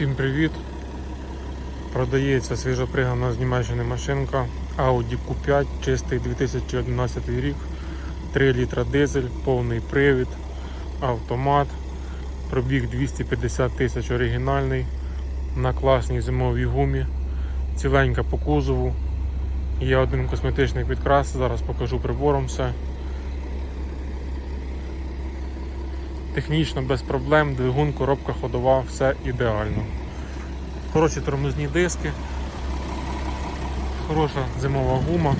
Всім привіт! Продається свіжопригнана з Німеччини машинка Audi Q5, чистий 2011 рік, 3 літра дизель, повний привід, автомат, пробіг 250 тисяч оригінальний, на класній зимовій гумі, ціленька по кузову. Є один косметичний підкрас, зараз покажу прибором все. Технічно без проблем, двигун, коробка ходова, все ідеально. Хороші тормозні диски, хороша зимова гума,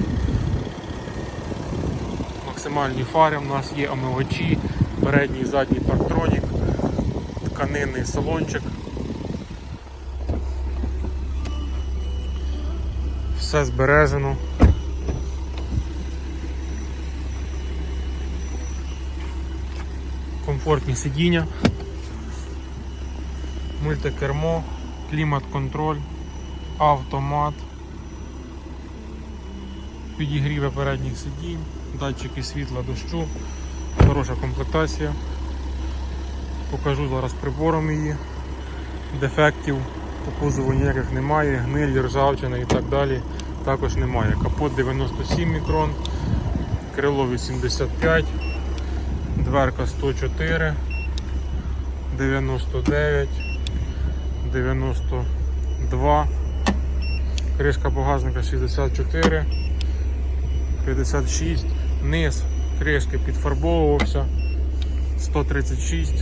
максимальні фари у нас є омивачі, передній і задній парктронік, тканинний салончик. Все збережено. Комфортні сидіння, мультикермо, клімат-контроль, автомат, підігріве передніх сидінь, датчики світла дощу, хороша комплектація. Покажу зараз прибором її, дефектів по кузову ніяких немає, гниль, ржавчина і так далі також немає. Капот 97 мікрон, крило 85 дверка 104, 99, 92, кришка багажника 64, 56, низ кришки підфарбовувався, 136,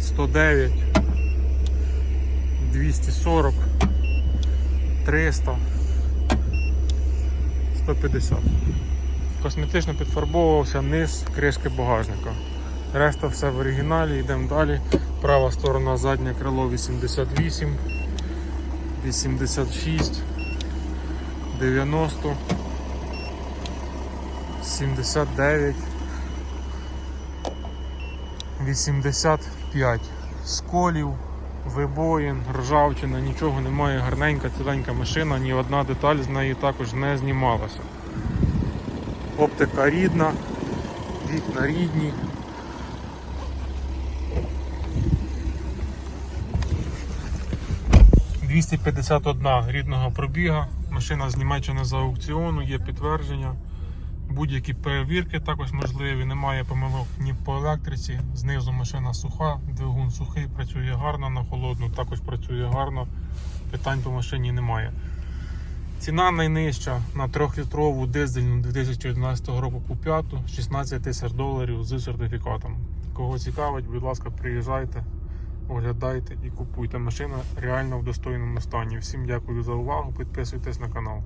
109, 240, 300, 150. Косметично підфарбовувався низ кришки багажника. Решта все в оригіналі, йдемо далі. Права сторона, заднє крило 88, 86, 90, 79, 85 сколів, вибоїн, ржавчина, нічого немає, гарненька, ціленька машина, ні одна деталь з неї також не знімалася. Оптика рідна, вікна рідні. «251 рідного пробіга. Машина з Німеччини за аукціону, є підтвердження. Будь-які перевірки також можливі, немає помилок ні по електриці. Знизу машина суха, двигун сухий, працює гарно на холодну, також працює гарно. Питань по машині немає. Ціна найнижча на 3-літрову дизельну 2011 року по 5 16 тисяч доларів з сертифікатом. Кого цікавить, будь ласка, приїжджайте, оглядайте і купуйте. Машина реально в достойному стані. Всім дякую за увагу. Підписуйтесь на канал.